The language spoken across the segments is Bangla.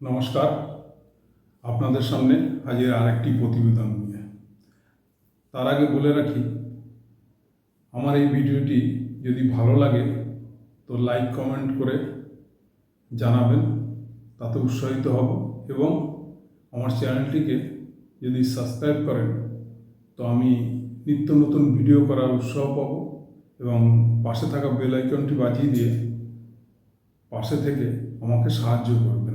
নমস্কার। আপনাদের সামনে হাজির আরেকটি প্রতিবেদন নিয়ে। তার আগে বলে রাখি, আমার এই ভিডিওটি যদি ভালো লাগে, তো লাইক, কমেন্ট করে জানাবেন, তাতে উৎসাহিত হব এবং আমার চ্যানেলটিকে যদি সাবস্ক্রাইব করেন, তো আমি নিত্য নতুন ভিডিও করার উৎসাহ পাব এবং পাশে থাকা বেল আইকনটি বাজিয়ে দিয়ে পাশে থেকে আমাকে সাহায্য করবেন।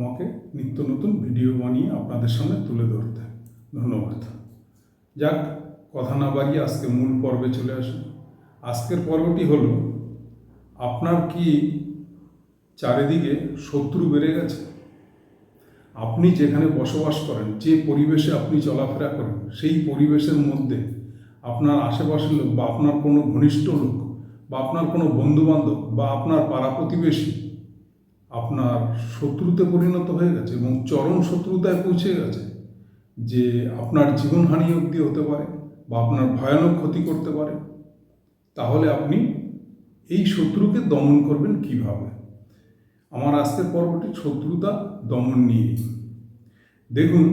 আমাকে নিত্য নতুন ভিডিও বানিয়ে আপনাদের সামনে তুলে ধরতে। ধন্যবাদ। যাক, কথা না বাড়িয়ে আজকে মূল পর্বে চলে আসুন আজকের পর্বটি হল, আপনার কি চারিদিকে শত্রু বেড়ে গেছে? আপনি যেখানে বসবাস করেন, যে পরিবেশে আপনি চলাফেরা করেন, সেই পরিবেশের মধ্যে আপনার আশেপাশের লোক বা আপনার কোনো ঘনিষ্ঠ লোক বা আপনার কোনো বন্ধুবান্ধব বা আপনার পাড়া প্রতিবেশী আপনার শত্রুতে পরিণত হয়ে গেছে এবং চরম শত্রুতায় পৌঁছে গেছে যে আপনার জীবনহানি অবধি হতে পারে বা আপনার ভয়ানক ক্ষতি করতে পারে, তাহলে আপনি এই শত্রুকে দমন করবেন কীভাবে? আমার আজকের পর্বটি শত্রুতা দমন নিয়ে। দেখুন,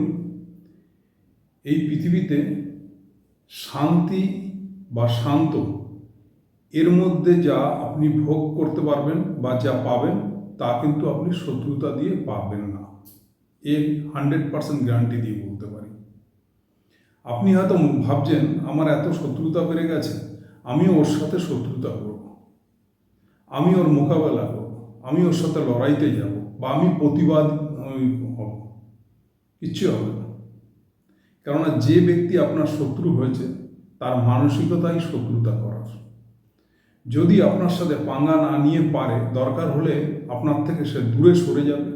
এই পৃথিবীতে শান্তি বা শান্ত, এর মধ্যে যা আপনি ভোগ করতে পারবেন বা যা পাবেন তা কিন্তু আপনি শত্রুতা দিয়ে পাবেন না। এর হান্ড্রেড পার্সেন্ট গ্যারান্টি দিয়ে বলতে পারি। আপনি হয়তো ভাবছেন, আমার এত শত্রুতা বেড়ে গেছে, আমি ওর সাথে শত্রুতা করব। আমি ওর মোকাবেলা করব। আমি ওর সাথে লড়াইতে যাব বা আমি প্রতিবাদ হব। কিচ্ছু হবে না। কেননা যে ব্যক্তি আপনার শত্রু হয়েছে, তার মানসিকতাই শত্রুতা করার। যদি আপনার সাথে পাঙ্গা না নিয়ে পারে, দরকার হলে আপনার থেকে সে দূরে সরে যাবে।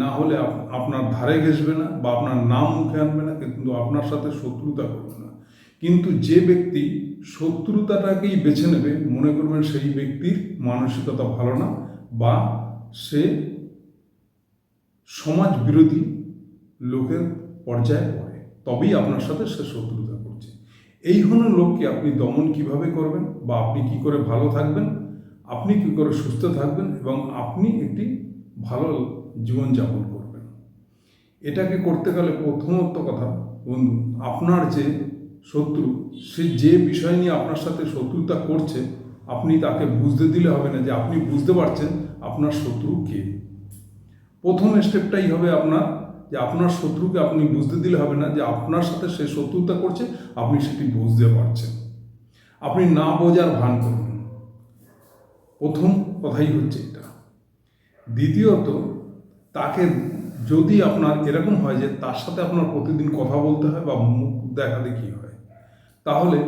না হলে আপনার ধারে ঘেসবে না বা আপনার নাম মুখে আনবে না, কিন্তু আপনার সাথে শত্রুতা করবে না। কিন্তু যে ব্যক্তি শত্রুতাটাকেই বেছে নেবে, মনে করবেন সেই ব্যক্তির মানসিকতা ভালো না বা সে সমাজ বিরোধী লোকের পর্যায়ে পড়ে, তবেই আপনার সাথে সে শত্রুতা করছে এই হলো লোককে আপনি দমন কীভাবে করবেন বা আপনি কি করে ভালো থাকবেন? আপনি কি করে সুস্থ থাকবেন এবং আপনি একটি ভালো জীবনযাপন করবেন? এটাকে করতে গেলে প্রথমত কথা, বন্ধু, আপনার যে শত্রু, সে যে বিষয় নিয়ে আপনার সাথে শত্রুতা করছে, আপনি তাকে বুঝতে দিলে হবে না যে আপনি বুঝতে পারছেন আপনার শত্রু কে। প্রথম স্টেপটাই হবে আপনার যে আপনার শত্রুকে আপনি বুঝতে দিলে হবে না যে আপনার সাথে সে শত্রুতা করছে, আপনি সেটি বুঝতে পারছেন। আপনি না বোঝার ভান করুন। প্রথম কথাই হচ্ছে এটা। দ্বিতীয়ত, তাকে যদি আপনার এরকম হয় যে তার সাথে আপনার প্রতিদিন কথা বলতে হয় বা মুখ দেখা দেখি হয়, তাহলে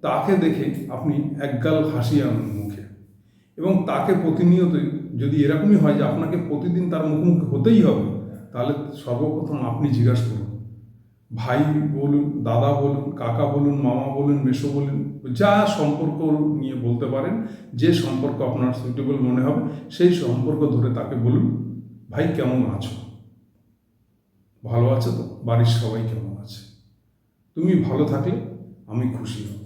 তাকে দেখে আপনি একগাল হাসি আনুন মুখে। এবং তাকে প্রতিনিয়তই যদি এরকমই হয় যে আপনাকে প্রতিদিন তার মুখোমুখি হতেই হবে তাহলে সর্বপ্রথম আপনি জিজ্ঞাসা করুন। ভাই বলুন, দাদা বলুন, কাকা বলুন, মামা বলুন, মেসো বলুন, যা সম্পর্ক নিয়ে বলতে পারেন, যে সম্পর্ক আপনার সুইটেবল মনে হবে, সেই সম্পর্ক ধরে তাকে বলুন, ভাই কেমন আছো? ভালো আছে তো, বাড়ির সবাই কেমন আছে? তুমি ভালো থাকলে আমি খুশি হব।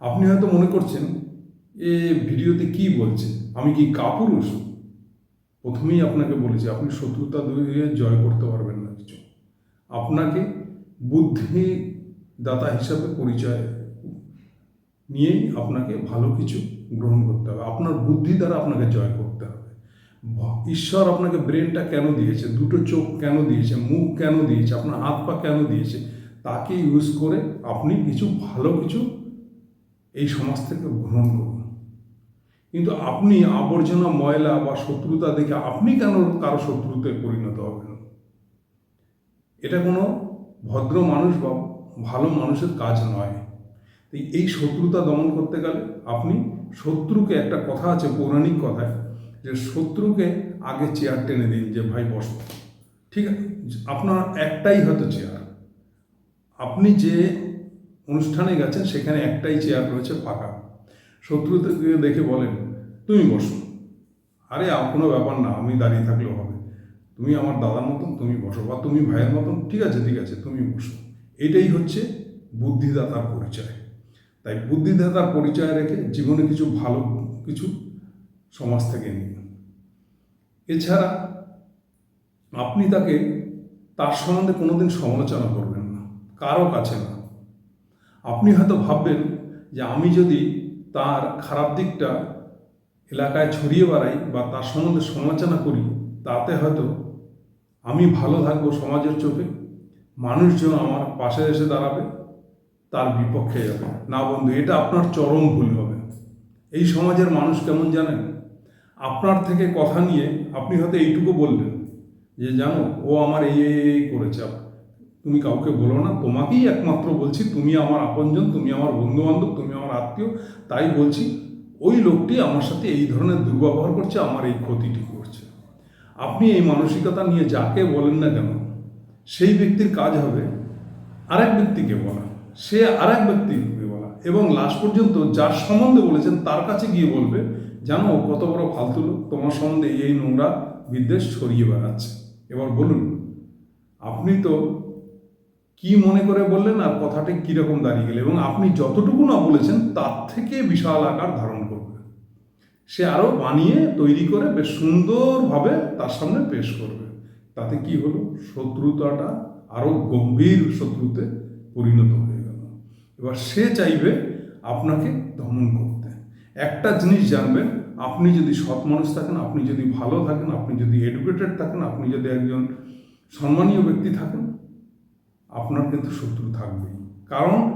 আপনি হয়তো মনে করছেন, এ ভিডিওতে কি বলছে? আমি কি কাপুরুষ? প্রথমেই আপনাকে বলেছি আপনি শত্রুতা দিয়ে জয় করতে পারবেন না কিছু। আপনাকে বুদ্ধি দাতা হিসাবে পরিচয় নিয়েই আপনাকে ভালো কিছু গ্রহণ করতে হবে। আপনার বুদ্ধি দ্বারা আপনাকে জয় করতে হবে। ঈশ্বর আপনাকে ব্রেনটা কেন দিয়েছে? দুটো চোখ কেন দিয়েছে? মুখ কেন দিয়েছে? আপনার হাত পা কেন দিয়েছে? তাকে ইউজ করে আপনি কিছু ভালো কিছু এই সমাজ থেকে গ্রহণ করুন। কিন্তু আপনি আবর্জনা, ময়লা বা শত্রুতা দেখে আপনি কেন কারও শত্রুতে পরিণত হবেন? এটা কোনো ভদ্র মানুষ বা ভালো মানুষের কাজ নয়। এই শত্রুতা দমন করতে গেলে আপনি শত্রুকে একটা কথা আছে, পৌরাণিক কথায় যে শত্রুকে আগে চেয়ার টেনে দিন যে, ভাই, বস। ঠিক আছে? আপনার একটাই হয়তো চেয়ার। আপনি যে অনুষ্ঠানে গেছেন, সেখানে একটাই চেয়ার রয়েছে ফাঁকা শত্রুতে দেখে বলেন তুমি বসো। আরে কোনো ব্যাপার না, আমি দাঁড়িয়ে থাকলেও হবে। তুমি আমার দাদার মতন, তুমি বসো, বা তুমি ভাইয়ের মতন, ঠিক আছে ঠিক আছে, তুমি বসো। এটাই হচ্ছে বুদ্ধিদাতার পরিচয়। তাই বুদ্ধিদাতার পরিচয় রেখে জীবনে কিছু ভালো, কিছু সমাজ থেকে নিন। এছাড়া আপনি তাকে, তার সম্বন্ধে কোনোদিন সমালোচনা করবেন না, কারও কাছে না। আপনি হয়তো ভাববেন যে আমি যদি তার খারাপ দিকটা এলাকায় ছড়িয়ে বেড়াই বা তার সম্বন্ধে সমালোচনা করি, তাতে হয়তো আমি ভালো থাকব সমাজের চোখে, মানুষজন আমার পাশে এসে দাঁড়াবে, তার বিপক্ষে যাবে। না বন্ধু, এটা আপনার চরম ভুল হবে। এই সমাজের মানুষ কেমন জানেন? আপনার থেকে কথা নিয়ে আপনি হয়তো এইটুকু বললেন যে, জানো, ও আমার এই এই করেছে। তুমি কাউকে বলো না, তোমাকেই একমাত্র বলছি, তুমি আমার আপনজন, তুমি আমার বন্ধু বান্ধব তুমি আমার আত্মীয়, তাই বলছি। ওই লোকটি আমার সাথে এই ধরনের দুর্ব্যবহার করছে, আমার এই ক্ষতিটি করছে। আপনি এই মানসিকতা নিয়ে যাকে বলেন না কেন, সেই ব্যক্তির কাজ হবে আরেক ব্যক্তিকে বলা। সে আরেক ব্যক্তিকে বলা। এবং লাস্ট পর্যন্ত যার সম্বন্ধে বলেছেন, তার কাছে গিয়ে বলবে ও কত বড় ফালতু লোক। তোমার সম্বন্ধে এই নোংরা বিদ্বেষ ছড়িয়ে বেড়াচ্ছে। এবার বলুন, আপনি তো কি মনে করে বললেন আর কথাটি কীরকম দাঁড়িয়ে গেল? এবং আপনি যতটুকু না বলেছেন, তার থেকে বিশাল আকার ধারণ করবে। সে আরও বানিয়ে, তৈরি করে, বেশ সুন্দরভাবে তার সামনে পেশ করবে। তাতে কি হলো? শত্রুতাটা আরও গম্ভীর শত্রুতে পরিণত হয়ে গেল। এবার সে চাইবে আপনাকে দমন করতে। একটা জিনিস জানবেন, আপনি যদি সৎ মানুষ থাকেন, আপনি যদি ভালো থাকেন, আপনি যদি এডুকেটেড থাকেন, আপনি যদি একজন সম্মানীয় ব্যক্তি থাকেন আপনার কিন্তু শত্রু থাকবেই। কারণ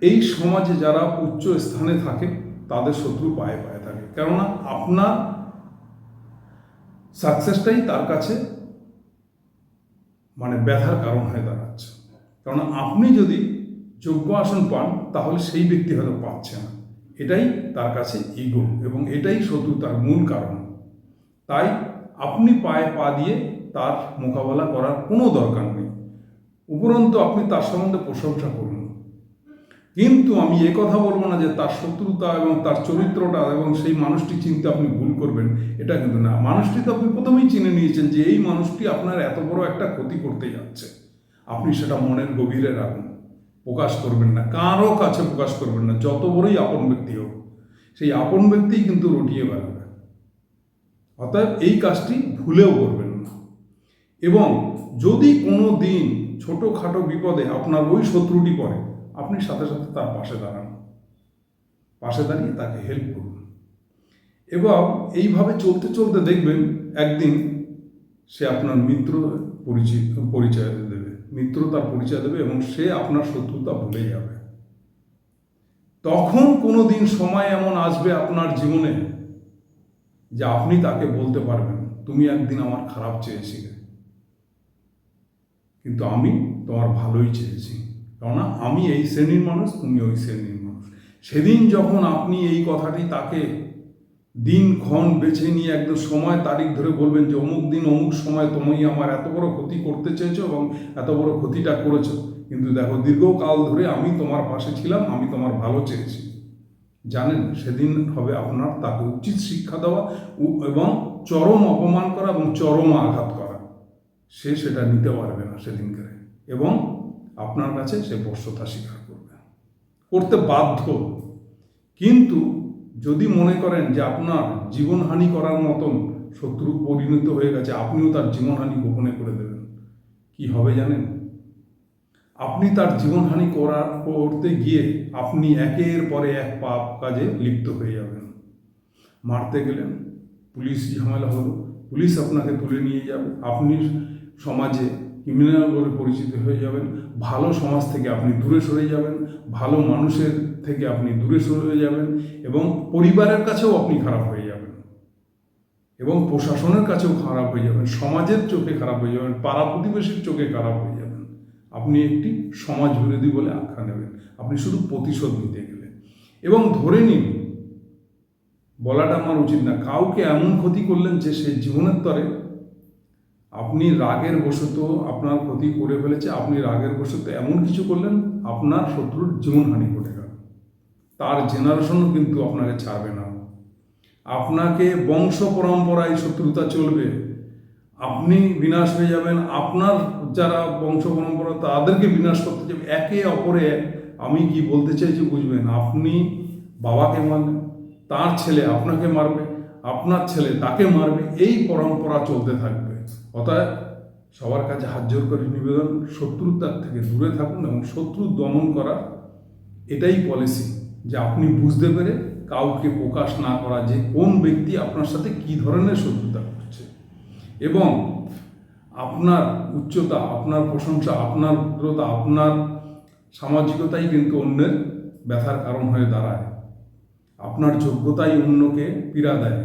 এই সমাজে যারা উচ্চ স্থানে থাকে, তাদের শত্রু পায়ে পায়ে থাকে। কেননা আপনার সাকসেসটাই তার কাছে মানে ব্যথার কারণ হয়ে দাঁড়াচ্ছে। কারণ আপনি যদি যোগ্য আসন পান, তাহলে সেই ব্যক্তি হয়তো পাচ্ছে না। এটাই তার কাছে ইগো এবং এটাই শত্রুতার মূল কারণ। তাই আপনি পায়ে পা দিয়ে তার মোকাবেলা করার কোনো দরকার উপরন্তু আপনি তার সম্বন্ধে প্রশংসা করুন। কিন্তু আমি এ কথা বলব না যে তার শত্রুতা এবং তার চরিত্রটা এবং সেই মানুষটি চিনতে আপনি ভুল করবেন, এটা কিন্তু না। মানুষটি তো আপনি প্রথমেই চিনে নিয়েছেন যে এই মানুষটি আপনার এত বড় একটা ক্ষতি করতে যাচ্ছে। আপনি সেটা মনের গভীরে রাখুন, প্রকাশ করবেন না কারও কাছে প্রকাশ করবেন না, যত বড়ই আপন ব্যক্তি হোক, সেই আপন ব্যক্তিই কিন্তু রটিয়ে বেড়াবে। অর্থাৎ এই কাজটি ভুলেও করবেন না। এবং যদি কোনো দিন ছোটোখাটো বিপদে আপনার ওই শত্রুটি পড়ে, আপনি সাথে সাথে তার পাশে দাঁড়ান। পাশে দাঁড়িয়ে তাকে হেল্প করুন। এবং এইভাবে চলতে চলতে দেখবেন একদিন সে আপনার মিত্র পরিচয় পরিচয় দেবে। মিত্র তার পরিচয় দেবে এবং সে আপনার শত্রুতা ভুলে যাবে। তখন কোনো দিন সময় এমন আসবে আপনার জীবনে যে আপনি তাকে বলতে পারবেন, তুমি একদিন আমার খারাপ চেয়েছিলে। কিন্তু আমি তোমার ভালোই চেয়েছি। কেননা আমি এই শ্রেণির মানুষ, তুমি ওই শ্রেণির মানুষ। সেদিন যখন আপনি এই কথাটি তাকে দিন ক্ষণ বেছে নিয়ে একদম সময় তারিখ ধরে বলবেন যে, অমুক দিন, অমুক সময় তুমি আমার এত বড় ক্ষতি করতে চেয়েছো এবং এত বড় ক্ষতিটা করেছ। কিন্তু দেখো, দীর্ঘকাল ধরে আমি তোমার পাশে ছিলাম, আমি তোমার ভালো চেয়েছি। জানেন, সেদিন হবে আপনার তাকে উচিত শিক্ষা দেওয়া এবং চরম অপমান করা এবং চরম আঘাত করা। সে সেটা নিতে পারবে না সেদিনকে এবং আপনার কাছে সে বর্ষতা স্বীকার করবে। করতে বাধ্য। কিন্তু যদি মনে করেন যে আপনার জীবনহানি করার মতন শত্রু পরিণত হয়ে গেছে, আপনিও তার জীবনহানি গোপনে করে দেবেন। কি হবে জানেন? আপনি তার জীবনহানি করার করতে গিয়ে আপনি একের পরে এক পাপ কাজে লিপ্ত হয়ে যাবেন। মারতে গেলেন, পুলিশ ঝামেলা হলো। পুলিশ আপনাকে তুলে নিয়ে যাবে। আপনি সমাজে ক্রিমিনাল বলে পরিচিত হয়ে যাবেন, ভালো সমাজ থেকে আপনি দূরে সরে যাবেন, ভালো মানুষের থেকে আপনি দূরে সরে যাবেন এবং পরিবারের কাছেও আপনি খারাপ হয়ে যাবেন। এবং প্রশাসনের কাছেও খারাপ হয়ে যাবেন, সমাজের চোখে খারাপ হয়ে যাবেন, পাড়া প্রতিবেশীর চোখে খারাপ হয়ে যাবেন। আপনি একটি সমাজ বিরোধী বলে আখ্যা নেবেন, আপনি শুধু প্রতিশোধ নিতে গেলেন এবং ধরে নিন, বলাটা আমার উচিত না, কাউকে এমন ক্ষতি করলেন যে সে জীবনের তরে আপনি রাগের বশত আপনার ক্ষতি করে ফেলেছে, আপনি রাগের বশত এমন কিছু করলেন, আপনার শত্রুর জীবনহানি ঘটে গেল। তার জেনারেশনও কিন্তু আপনাকে ছাড়বে না। আপনাকে বংশ পরম্পরায় শত্রুতা চলবে। আপনি বিনাশ হয়ে যাবেন, আপনার যারা বংশ পরম্পরা, তাদেরকে বিনাশ করতে যাবে। একে অপরে আমি কি বলতে চাইছি বুঝবেন? আপনি বাবাকে মারবেন তার ছেলে আপনাকে মারবে, আপনার ছেলে তাকে মারবে, এই পরম্পরা চলতে থাকবে। অতএব সবার কাছে হাত জোর করে নিবেদন শত্রুতার থেকে দূরে থাকুন এবং শত্রু দমন করার এটাই পলিসি যে আপনি বুঝতে পেরে কাউকে প্রকাশ না করা যে কোন ব্যক্তি আপনার সাথে কি ধরনের শত্রুতা করছে। এবং আপনার উচ্চতা, আপনার প্রশংসা, আপনার উগ্রতা আপনার সামাজিকতাই কিন্তু অন্যের ব্যথার কারণ হয়ে দাঁড়ায়। আপনার যোগ্যতাই অন্যকে পীড়া দেয়।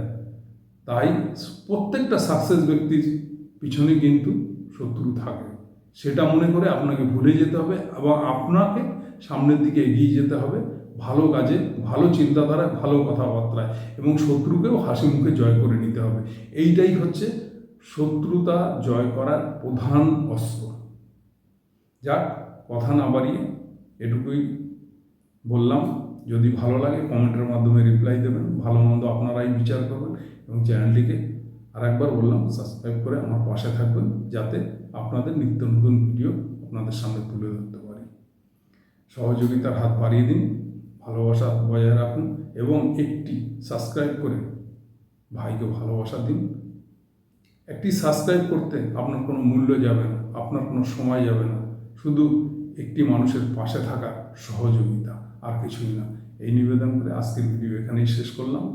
তাই প্রত্যেকটা সাকসেস ব্যক্তির পিছনে কিন্তু শত্রু থাকে। সেটা মনে করে আপনাকে ভুলে যেতে হবে এবং আপনাকে সামনের দিকে এগিয়ে যেতে হবে। ভালো কাজে, ভালো চিন্তাধারায়, ভালো কথাবার্তায় এবং শত্রুকেও হাসি মুখে জয় করে নিতে হবে। এইটাই হচ্ছে শত্রুতা জয় করার প্রধান অস্ত্র। যাক, কথা না বাড়িয়ে এটুকুই বললাম। যদি ভালো লাগে কমেন্টের মাধ্যমে রিপ্লাই দেবেন। ভালো মন্দ আপনারাই বিচার করবেন এবং চ্যানেলটিকে আর একবার বললাম সাবস্ক্রাইব করে আমার পাশে থাকবেন যাতে আপনাদের নিত্য নতুন ভিডিও আপনাদের সামনে তুলে ধরতে পারি। সহযোগিতার হাত বাড়িয়ে দিন, ভালোবাসা বজায় রাখুন এবং একটি সাবস্ক্রাইব করে ভাইকে ভালোবাসা দিন। একটি সাবস্ক্রাইব করতে আপনার কোনো মূল্য যাবে না, আপনার কোনো সময় যাবে না। শুধু একটি মানুষের পাশে থাকা সহযোগিতা আর কিছুই না। এই নিবেদন করে আজকের ভিডিও এখানেই শেষ করলাম।